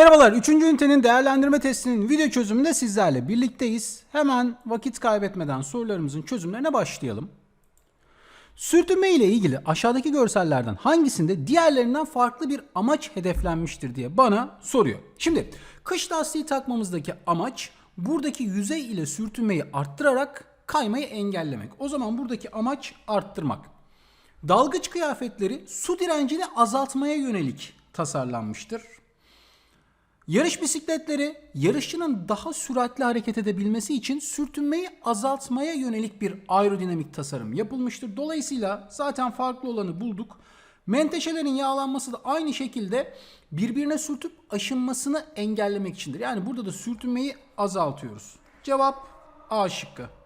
Merhabalar, 3. ünitenin değerlendirme testinin video çözümünde sizlerle birlikteyiz. Hemen vakit kaybetmeden sorularımızın çözümlerine başlayalım. Sürtünme ile ilgili aşağıdaki görsellerden hangisinde diğerlerinden farklı bir amaç hedeflenmiştir diye bana soruyor. Şimdi kış lastiği takmamızdaki amaç buradaki yüzey ile sürtünmeyi arttırarak kaymayı engellemek. O zaman buradaki amaç arttırmak. Dalgıç kıyafetleri su direncini azaltmaya yönelik tasarlanmıştır. Yarış bisikletleri yarışçının daha süratli hareket edebilmesi için sürtünmeyi azaltmaya yönelik bir aerodinamik tasarım yapılmıştır. Dolayısıyla zaten farklı olanı bulduk. Menteşelerin yağlanması da aynı şekilde birbirine sürtüp aşınmasını engellemek içindir. Yani burada da sürtünmeyi azaltıyoruz. Cevap A şıkkı.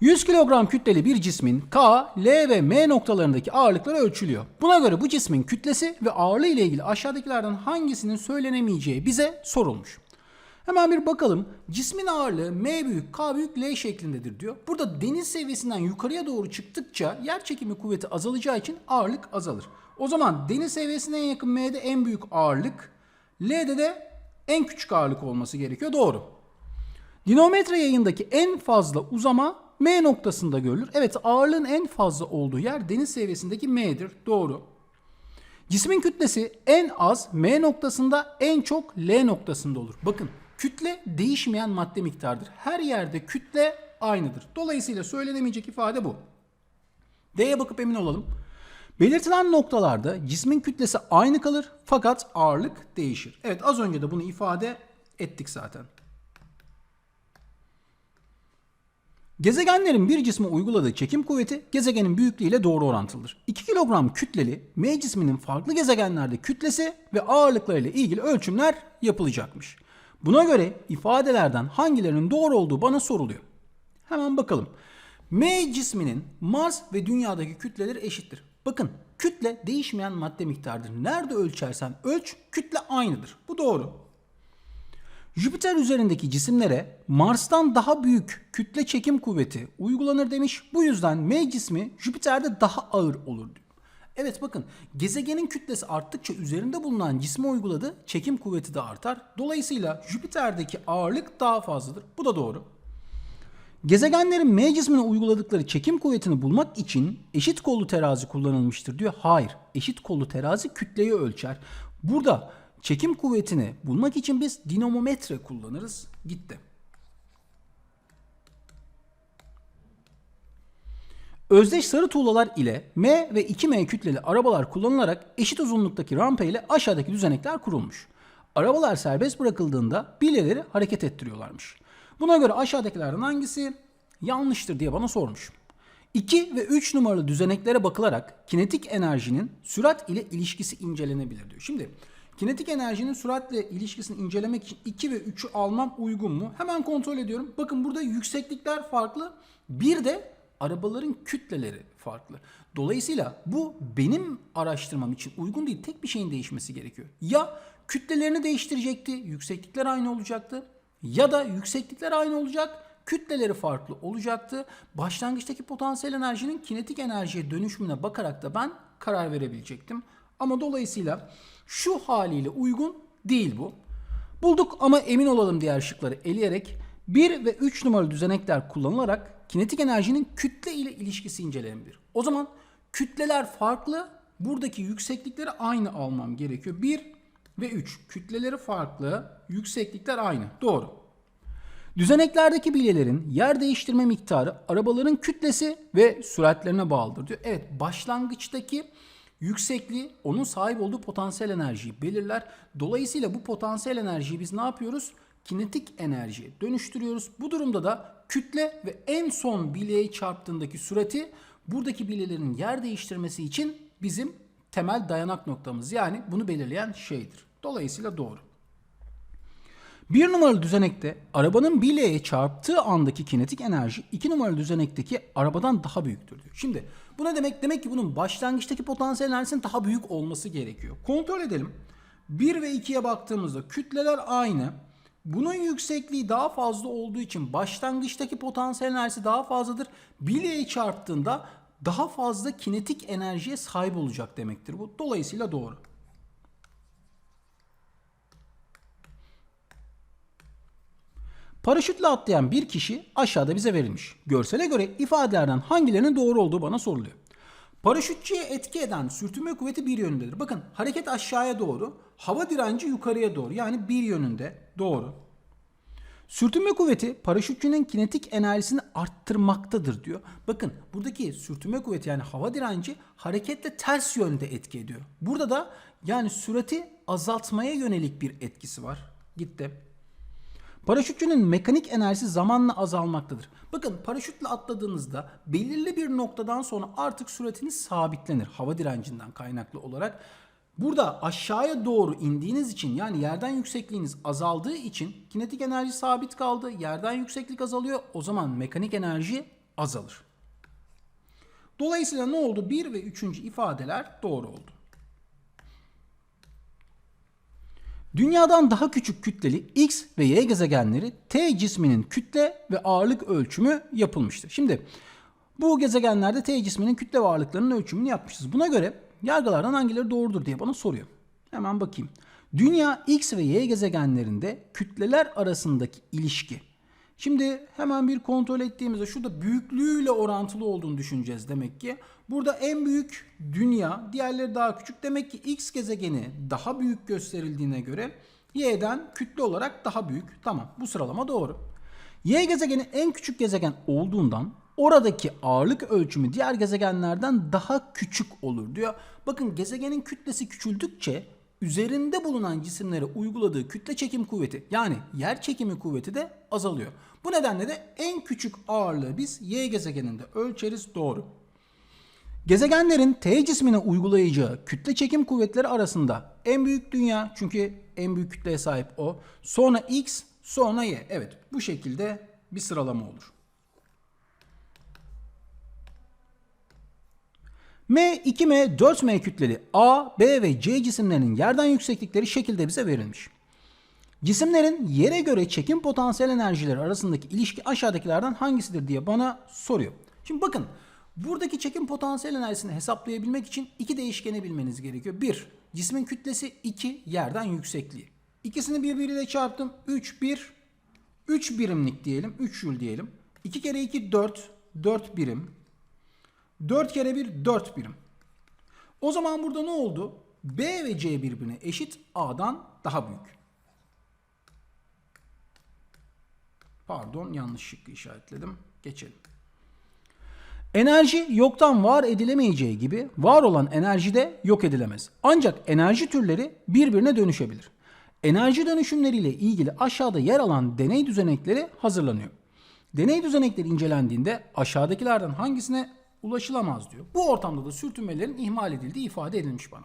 100 kilogram kütleli bir cismin K, L ve M noktalarındaki ağırlıkları ölçülüyor. Buna göre bu cismin kütlesi ve ağırlığı ile ilgili aşağıdakilerden hangisinin söylenemeyeceği bize sorulmuş. Hemen bir bakalım. Cismin ağırlığı M büyük, K büyük, L şeklindedir diyor. Burada deniz seviyesinden yukarıya doğru çıktıkça yer çekimi kuvveti azalacağı için ağırlık azalır. O zaman deniz seviyesine en yakın M'de en büyük ağırlık, L'de de en küçük ağırlık olması gerekiyor. Doğru. Dinometre yayındaki en fazla uzama M noktasında görülür. Evet ağırlığın en fazla olduğu yer deniz seviyesindeki M'dir. Doğru. Cismin kütlesi en az M noktasında en çok L noktasında olur. Bakın kütle değişmeyen madde miktardır. Her yerde kütle aynıdır. Dolayısıyla söylenemeyecek ifade bu. D'ye bakıp emin olalım. Belirtilen noktalarda cismin kütlesi aynı kalır fakat ağırlık değişir. Evet az önce de bunu ifade ettik zaten. Gezegenlerin bir cisme uyguladığı çekim kuvveti gezegenin büyüklüğüyle doğru orantılıdır. 2 kilogram kütleli M cisminin farklı gezegenlerde kütlesi ve ağırlıklarıyla ilgili ölçümler yapılacakmış. Buna göre ifadelerden hangilerinin doğru olduğu bana soruluyor. Hemen bakalım. M cisminin Mars ve dünyadaki kütleleri eşittir. Bakın kütle değişmeyen madde miktarıdır. Nerede ölçersen ölç kütle aynıdır. Bu doğru. Jüpiter üzerindeki cisimlere Mars'tan daha büyük kütle çekim kuvveti uygulanır demiş. Bu yüzden M cismi Jüpiter'de daha ağır olur diyor. Evet bakın gezegenin kütlesi arttıkça üzerinde bulunan cisme uyguladığı çekim kuvveti de artar. Dolayısıyla Jüpiter'deki ağırlık daha fazladır. Bu da doğru. Gezegenlerin M cismine uyguladıkları çekim kuvvetini bulmak için eşit kollu terazi kullanılmıştır diyor. Hayır, eşit kollu terazi kütleyi ölçer. Burada çekim kuvvetini bulmak için biz dinamometre kullanırız. Gitti. Özdeş sarı tuğlalar ile M ve 2M kütleli arabalar kullanılarak eşit uzunluktaki rampa ile aşağıdaki düzenekler kurulmuş. Arabalar serbest bırakıldığında bilyeleri hareket ettiriyorlarmış. Buna göre aşağıdakilerden hangisi yanlıştır diye bana sormuş. 2 ve 3 numaralı düzeneklere bakılarak kinetik enerjinin sürat ile ilişkisi incelenebilir diyor. Şimdi kinetik enerjinin süratle ilişkisini incelemek için 2 ve 3'ü almam uygun mu? Hemen kontrol ediyorum. Bakın burada yükseklikler farklı. Bir de arabaların kütleleri farklı. Dolayısıyla bu benim araştırmam için uygun değil. Tek bir şeyin değişmesi gerekiyor. Ya kütlelerini değiştirecekti, yükseklikler aynı olacaktı. Ya da yükseklikler aynı olacak, kütleleri farklı olacaktı. Başlangıçtaki potansiyel enerjinin kinetik enerjiye dönüşümüne bakarak da ben karar verebilecektim. Ama dolayısıyla şu haliyle uygun değil bu. Bulduk ama emin olalım diğer şıkları eleyerek 1 ve 3 numaralı düzenekler kullanılarak kinetik enerjinin kütle ile ilişkisi incelenebilir. O zaman kütleler farklı, buradaki yükseklikleri aynı almam gerekiyor. 1 ve 3 kütleleri farklı, yükseklikler aynı. Doğru. Düzeneklerdeki bilyelerin yer değiştirme miktarı arabaların kütlesi ve süratlerine bağlıdır diyor. Evet başlangıçtaki yüksekliği onun sahip olduğu potansiyel enerjiyi belirler. Dolayısıyla bu potansiyel enerjiyi biz ne yapıyoruz? Kinetik enerjiye dönüştürüyoruz. Bu durumda da kütle ve en son bileği çarptığındaki sürati buradaki bilyelerin yer değiştirmesi için bizim temel dayanak noktamız. Yani bunu belirleyen şeydir. Dolayısıyla doğru. Bir numaralı düzenekte arabanın bileğe çarptığı andaki kinetik enerji iki numaralı düzenekteki arabadan daha büyüktür diyor. Şimdi bu ne demek? Demek ki bunun başlangıçtaki potansiyel enerjisinin daha büyük olması gerekiyor. Kontrol edelim. 1 ve 2'ye baktığımızda kütleler aynı. Bunun yüksekliği daha fazla olduğu için başlangıçtaki potansiyel enerjisi daha fazladır. Bileğe çarptığında daha fazla kinetik enerjiye sahip olacak demektir bu. Dolayısıyla doğru. Paraşütle atlayan bir kişi aşağıda bize verilmiş. Görsele göre ifadelerden hangilerinin doğru olduğu bana soruluyor. Paraşütçüye etki eden sürtünme kuvveti bir yönündedir. Bakın hareket aşağıya doğru, hava direnci yukarıya doğru. Yani bir yönünde doğru. Sürtünme kuvveti paraşütçünün kinetik enerjisini arttırmaktadır diyor. Bakın buradaki sürtünme kuvveti yani hava direnci hareketle ters yönde etki ediyor. Burada da yani sürati azaltmaya yönelik bir etkisi var. Gitti. Paraşütçünün mekanik enerjisi zamanla azalmaktadır. Bakın paraşütle atladığınızda belirli bir noktadan sonra artık süratiniz sabitlenir hava direncinden kaynaklı olarak. Burada aşağıya doğru indiğiniz için yani yerden yüksekliğiniz azaldığı için kinetik enerji sabit kaldı. Yerden yükseklik azalıyor. O zaman mekanik enerji azalır. Dolayısıyla ne oldu? 1 ve 3. ifadeler doğru oldu. Dünyadan daha küçük kütleli X ve Y gezegenleri T cisminin kütle ve ağırlık ölçümü yapılmıştır. Şimdi bu gezegenlerde T cisminin kütle ve ağırlıklarının ölçümünü yapmışız. Buna göre yargılardan hangileri doğrudur diye bana soruyor. Hemen bakayım. Dünya X ve Y gezegenlerinde kütleler arasındaki ilişki. Şimdi hemen bir kontrol ettiğimizde şurada büyüklüğüyle orantılı olduğunu düşüneceğiz demek ki. Burada en büyük dünya, diğerleri daha küçük. Demek ki X gezegeni daha büyük gösterildiğine göre Y'den kütle olarak daha büyük. Tamam bu sıralama doğru. Y gezegeni en küçük gezegen olduğundan oradaki ağırlık ölçümü diğer gezegenlerden daha küçük olur diyor. Bakın gezegenin kütlesi küçüldükçe üzerinde bulunan cisimlere uyguladığı kütle çekim kuvveti yani yer çekimi kuvveti de azalıyor. Bu nedenle de en küçük ağırlığı biz Y gezegeninde ölçeriz doğru. Gezegenlerin T cismine uygulayacağı kütle çekim kuvvetleri arasında en büyük dünya çünkü en büyük kütleye sahip o. Sonra X, sonra Y. Evet bu şekilde bir sıralama olur. M, 2M, 4M kütleli A, B ve C cisimlerinin yerden yükseklikleri şekilde bize verilmiş. Cisimlerin yere göre çekim potansiyel enerjileri arasındaki ilişki aşağıdakilerden hangisidir diye bana soruyor. Şimdi bakın buradaki çekim potansiyel enerjisini hesaplayabilmek için iki değişkeni bilmeniz gerekiyor. Bir, cismin kütlesi 2, yerden yüksekliği. İkisini birbiriyle çarptım. 3, 1, 3 birimlik diyelim. 3 jül diyelim. 2 kere 2, 4, 4 birim. 4 kere 1 4 birim. O zaman burada ne oldu? B ve C birbirine eşit A'dan daha büyük. Pardon yanlış şıkkı işaretledim. Geçelim. Enerji yoktan var edilemeyeceği gibi var olan enerji de yok edilemez. Ancak enerji türleri birbirine dönüşebilir. Enerji dönüşümleriyle ilgili aşağıda yer alan deney düzenekleri hazırlanıyor. Deney düzenekleri incelendiğinde aşağıdakilerden hangisine ulaşılamaz diyor. Bu ortamda da sürtünmelerin ihmal edildiği ifade edilmiş bana.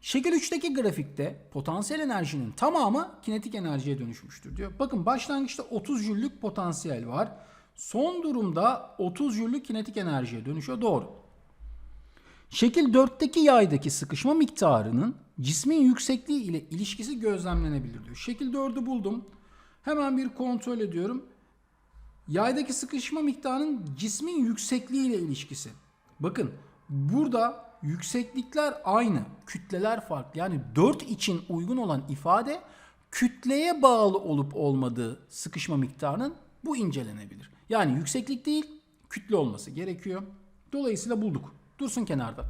Şekil 3'teki grafikte potansiyel enerjinin tamamı kinetik enerjiye dönüşmüştür diyor. Bakın başlangıçta 30 jüllük potansiyel var. Son durumda 30 jüllük kinetik enerjiye dönüşüyor. Doğru. Şekil 4'teki yaydaki sıkışma miktarının cismin yüksekliği ile ilişkisi gözlemlenebilir diyor. Şekil 4'ü buldum. Hemen bir kontrol ediyorum. Yaydaki sıkışma miktarının cismin yüksekliği ile ilişkisi. Bakın burada yükseklikler aynı, kütleler farklı. Yani 4 için uygun olan ifade kütleye bağlı olup olmadığı sıkışma miktarının bu incelenebilir. Yani yükseklik değil, kütle olması gerekiyor. Dolayısıyla bulduk. Dursun kenarda.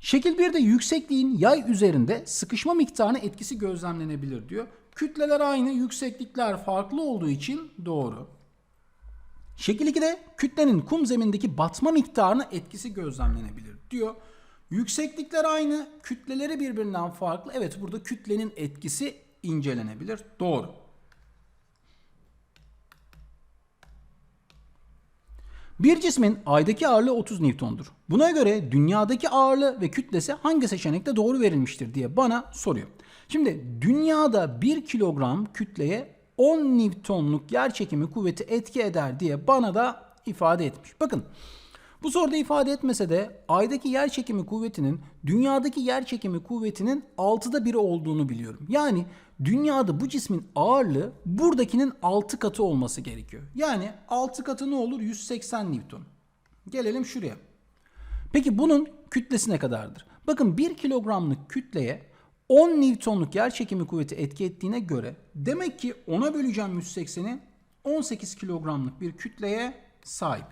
Şekil 1'de yüksekliğin yay üzerinde sıkışma miktarına etkisi gözlemlenebilir diyor. Kütleler aynı, yükseklikler farklı olduğu için doğru. Şekil 2'de kütlenin kum zemindeki batma miktarına etkisi gözlemlenebilir diyor. Yükseklikler aynı, kütleleri birbirinden farklı. Evet burada kütlenin etkisi incelenebilir. Doğru. Bir cismin aydaki ağırlığı 30 Newton'dur. Buna göre dünyadaki ağırlığı ve kütlesi hangi seçenekte doğru verilmiştir diye bana soruyor. Şimdi dünyada 1 kilogram kütleye 10 Newton'luk yer çekimi kuvveti etki eder diye bana da ifade etmiş. Bakın bu soruda ifade etmese de aydaki yer çekimi kuvvetinin dünyadaki yer çekimi kuvvetinin 6'da biri olduğunu biliyorum. Yani dünyada bu cismin ağırlığı buradakinin 6 katı olması gerekiyor. Yani 6 katı ne olur? 180 Newton. Gelelim şuraya. Peki bunun kütlesi ne kadardır? Bakın 1 kilogramlık kütleye 10 Newton'luk yer çekimi kuvveti etki ettiğine göre demek ki 10'a böleceğim 180'i 18 kilogramlık bir kütleye sahip.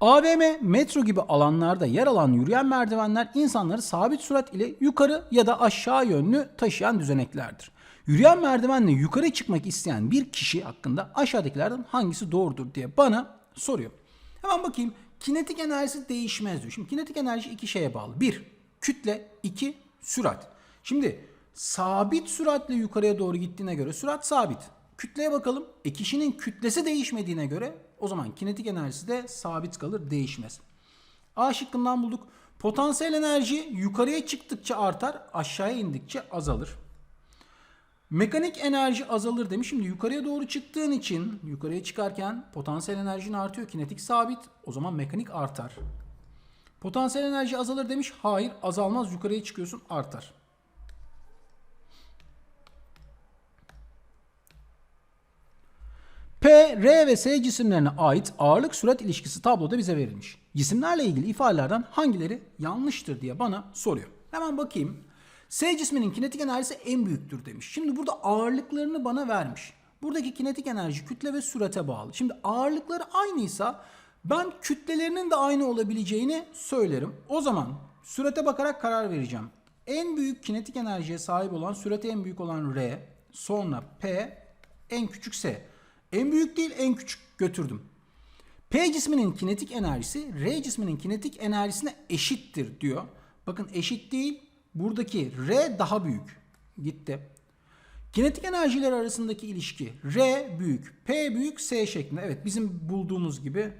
AVM, metro gibi alanlarda yer alan yürüyen merdivenler insanları sabit sürat ile yukarı ya da aşağı yönlü taşıyan düzeneklerdir. Yürüyen merdivenle yukarı çıkmak isteyen bir kişi hakkında aşağıdakilerden hangisi doğrudur diye bana soruyor. Hemen bakayım. Kinetik enerjisi değişmez diyor. Şimdi kinetik enerji iki şeye bağlı. Bir, kütle. iki sürat. Şimdi sabit süratle yukarıya doğru gittiğine göre sürat sabit. Kütleye bakalım. E kişinin kütlesi değişmediğine göre o zaman kinetik enerjisi de sabit kalır, değişmez. A şıkkından bulduk. Potansiyel enerji yukarıya çıktıkça artar, aşağıya indikçe azalır. Mekanik enerji azalır demiş. Şimdi yukarıya doğru çıktığın için yukarıya çıkarken potansiyel enerjin artıyor. Kinetik sabit. O zaman mekanik artar. Potansiyel enerji azalır demiş. Hayır azalmaz. Yukarıya çıkıyorsun artar. P, R ve S cisimlerine ait ağırlık sürat ilişkisi tabloda bize verilmiş. Cisimlerle ilgili ifadelerden hangileri yanlıştır diye bana soruyor. Hemen bakayım. S cisminin kinetik enerjisi en büyüktür demiş. Şimdi burada ağırlıklarını bana vermiş. Buradaki kinetik enerji kütle ve sürate bağlı. Şimdi ağırlıkları aynıysa ben kütlelerinin de aynı olabileceğini söylerim. O zaman sürate bakarak karar vereceğim. En büyük kinetik enerjiye sahip olan, sürate en büyük olan R, sonra P, en küçük S. En büyük değil en küçük götürdüm. P cisminin kinetik enerjisi R cisminin kinetik enerjisine eşittir diyor. Bakın eşit değil. Buradaki R daha büyük. Gitti. Kinetik enerjiler arasındaki ilişki R büyük, P büyük, S şeklinde. Evet bizim bulduğumuz gibi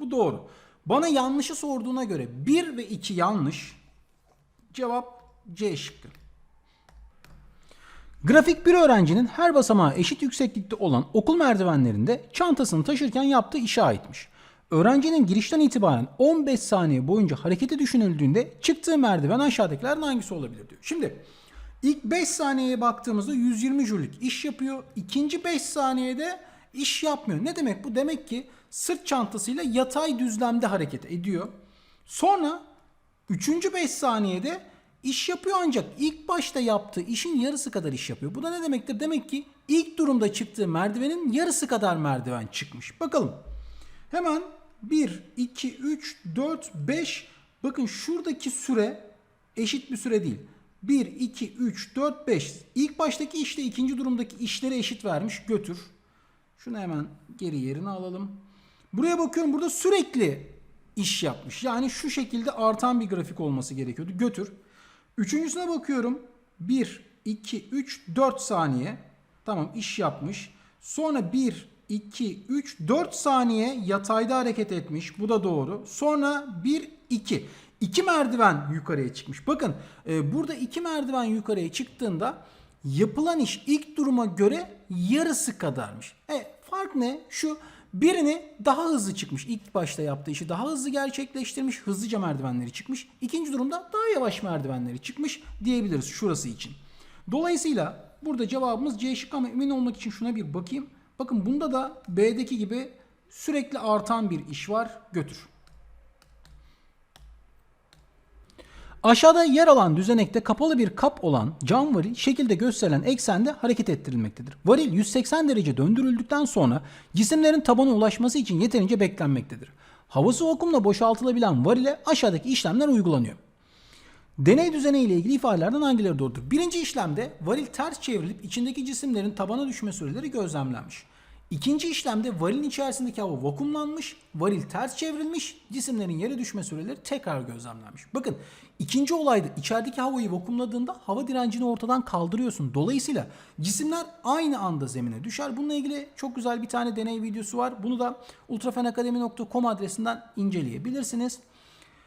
bu doğru. Bana yanlışı sorduğuna göre 1 ve 2 yanlış. Cevap C şıkkı. Grafik bir öğrencinin her basamağı eşit yükseklikte olan okul merdivenlerinde çantasını taşırken yaptığı işe aitmiş. Öğrencinin girişten itibaren 15 saniye boyunca hareketi düşünüldüğünde çıktığı merdiven aşağıdakilerden hangisi olabilir diyor. Şimdi ilk 5 saniyeye baktığımızda 120 jülik iş yapıyor. İkinci 5 saniyede iş yapmıyor. Ne demek bu? Demek ki sırt çantasıyla yatay düzlemde hareket ediyor. Sonra 3. 5 saniyede iş yapıyor ancak ilk başta yaptığı işin yarısı kadar iş yapıyor. Bu da ne demektir? Demek ki ilk durumda çıktığı merdivenin yarısı kadar merdiven çıkmış. Bakalım. Hemen 1, 2, 3, 4, 5. Bakın şuradaki süre eşit bir süre değil. 1, 2, 3, 4, 5. İlk baştaki işle ikinci durumdaki işleri eşit vermiş. Götür. Şunu hemen geri yerine alalım. Buraya bakıyorum. Burada sürekli iş yapmış. Yani şu şekilde artan bir grafik olması gerekiyordu. Götür. Üçüncüsüne bakıyorum. 1, 2, 3, 4 saniye. Tamam iş yapmış. Sonra 1, 2, 3, 4 saniye yatayda hareket etmiş. Bu da doğru. Sonra 1, 2. 2 merdiven yukarıya çıkmış. Bakın e, burada 2 merdiven yukarıya çıktığında yapılan iş ilk duruma göre yarısı kadarmış. E, fark ne? Şu birini daha hızlı çıkmış. İlk başta yaptığı işi daha hızlı gerçekleştirmiş. Hızlıca merdivenleri çıkmış. İkinci durumda daha yavaş merdivenleri çıkmış diyebiliriz şurası için. Dolayısıyla burada cevabımız C şık ama emin olmak için şuna bir bakayım. Bakın bunda da B'deki gibi sürekli artan bir iş var. Götür. Aşağıda yer alan düzenekte kapalı bir kap olan cam varil şekilde gösterilen eksende hareket ettirilmektedir. Varil 180 derece döndürüldükten sonra cisimlerin tabana ulaşması için yeterince beklenmektedir. Havası vakumla boşaltılabilen varile aşağıdaki işlemler uygulanıyor. Deney düzeneği ile ilgili ifadelerden hangileri doğrudur? Birinci işlemde varil ters çevrilip içindeki cisimlerin tabana düşme süreleri gözlemlenmiş. İkinci işlemde varilin içerisindeki hava vakumlanmış, varil ters çevrilmiş, cisimlerin yere düşme süreleri tekrar gözlemlenmiş. Bakın ikinci olayda içerideki havayı vakumladığında hava direncini ortadan kaldırıyorsun. Dolayısıyla cisimler aynı anda zemine düşer. Bununla ilgili çok güzel bir tane deney videosu var. Bunu da ultrafenakademi.com adresinden inceleyebilirsiniz.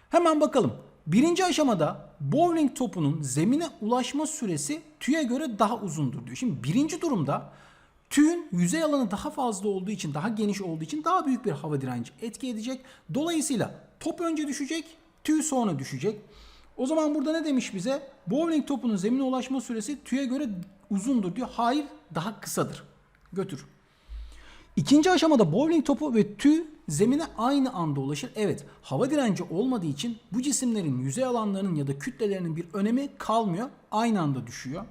Hemen bakalım. Birinci aşamada bowling topunun zemine ulaşma süresi tüye göre daha uzundur diyor. Şimdi birinci durumda tüyün yüzey alanı daha fazla olduğu için, daha geniş olduğu için daha büyük bir hava direnci etki edecek. Dolayısıyla top önce düşecek, tüy sonra düşecek. O zaman burada ne demiş bize? Bowling topunun zemine ulaşma süresi tüye göre uzundur diyor. Hayır, daha kısadır. Götür. İkinci aşamada bowling topu ve tüy zemine aynı anda ulaşır. Evet hava direnci olmadığı için bu cisimlerin yüzey alanlarının ya da kütlelerinin bir önemi kalmıyor. Aynı anda düşüyor.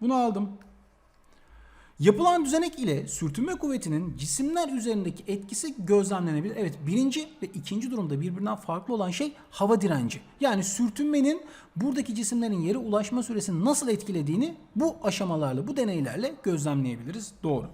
Bunu aldım. Yapılan düzenek ile sürtünme kuvvetinin cisimler üzerindeki etkisi gözlemlenebilir. Evet birinci ve ikinci durumda birbirinden farklı olan şey hava direnci. Yani sürtünmenin buradaki cisimlerin yere ulaşma süresini nasıl etkilediğini bu aşamalarla, bu deneylerle gözlemleyebiliriz. Doğru.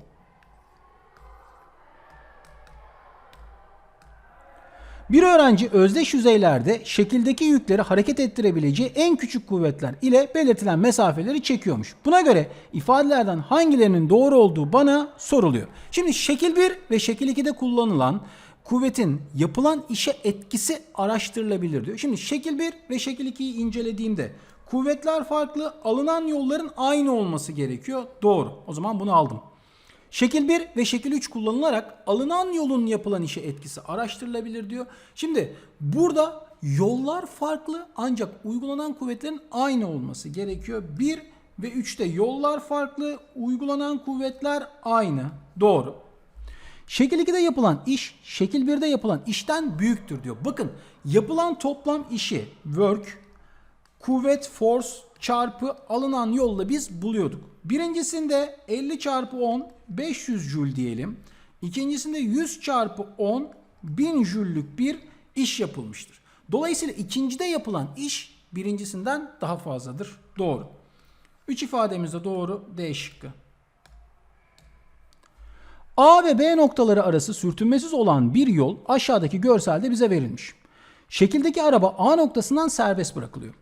Bir öğrenci özdeş yüzeylerde şekildeki yükleri hareket ettirebileceği en küçük kuvvetler ile belirtilen mesafeleri çekiyormuş. Buna göre ifadelerden hangilerinin doğru olduğu bana soruluyor. Şimdi şekil 1 ve şekil 2'de kullanılan kuvvetin yapılan işe etkisi araştırılabilir diyor. Şimdi şekil 1 ve şekil 2'yi incelediğimde kuvvetler farklı, alınan yolların aynı olması gerekiyor. Doğru. O zaman bunu aldım. Şekil 1 ve şekil 3 kullanılarak alınan yolun yapılan işe etkisi araştırılabilir diyor. Şimdi burada yollar farklı ancak uygulanan kuvvetlerin aynı olması gerekiyor. 1 ve 3'te yollar farklı, uygulanan kuvvetler aynı. Doğru. Şekil 2'de yapılan iş şekil 1'de yapılan işten büyüktür diyor. Bakın yapılan toplam işi work kuvvet force çarpı alınan yolla biz buluyorduk. Birincisinde 50 çarpı 10 500 jül diyelim. İkincisinde 100 çarpı 10 1000 jüllük bir iş yapılmıştır. Dolayısıyla ikincide yapılan iş birincisinden daha fazladır. Doğru. 3 ifademiz de doğru. D şıkkı. A ve B noktaları arası sürtünmesiz olan bir yol aşağıdaki görselde bize verilmiş. Şekildeki araba A noktasından serbest bırakılıyor.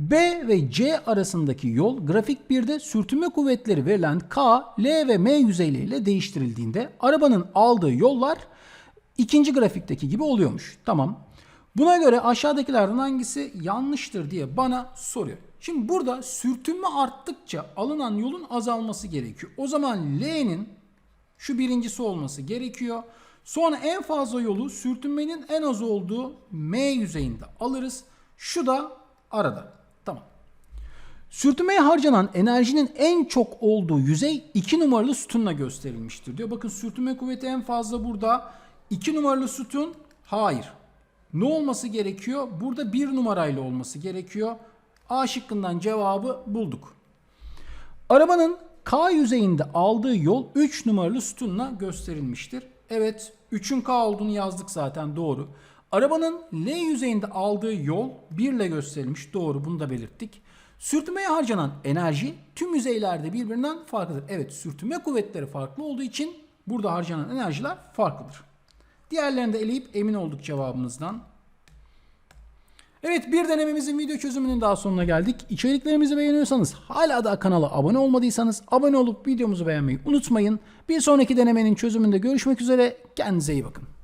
B ve C arasındaki yol grafik 1'de sürtünme kuvvetleri verilen K, L ve M yüzeyleriyle değiştirildiğinde arabanın aldığı yollar ikinci grafikteki gibi oluyormuş. Tamam. Buna göre aşağıdakilerden hangisi yanlıştır diye bana soruyor. Şimdi burada sürtünme arttıkça alınan yolun azalması gerekiyor. O zaman L'nin şu birincisi olması gerekiyor. Sonra en fazla yolu sürtünmenin en az olduğu M yüzeyinde alırız. Şu da arada. Sürtünmeye harcanan enerjinin en çok olduğu yüzey 2 numaralı sütunla gösterilmiştir diyor. Bakın sürtünme kuvveti en fazla burada. 2 numaralı sütun hayır. Ne olması gerekiyor? Burada 1 numarayla olması gerekiyor. A şıkkından cevabı bulduk. Arabanın K yüzeyinde aldığı yol 3 numaralı sütunla gösterilmiştir. Evet 3'ün K olduğunu yazdık zaten doğru. Arabanın L yüzeyinde aldığı yol 1 ile gösterilmiş. Doğru bunu da belirttik. Sürtünmeye harcanan enerji tüm yüzeylerde birbirinden farklıdır. Evet sürtünme kuvvetleri farklı olduğu için burada harcanan enerjiler farklıdır. Diğerlerini de eleyip emin olduk cevabımızdan. Evet bir denememizin video çözümünün daha sonuna geldik. İçeriklerimizi beğeniyorsanız hala da kanala abone olmadıysanız abone olup videomuzu beğenmeyi unutmayın. Bir sonraki denemenin çözümünde görüşmek üzere. Kendinize iyi bakın.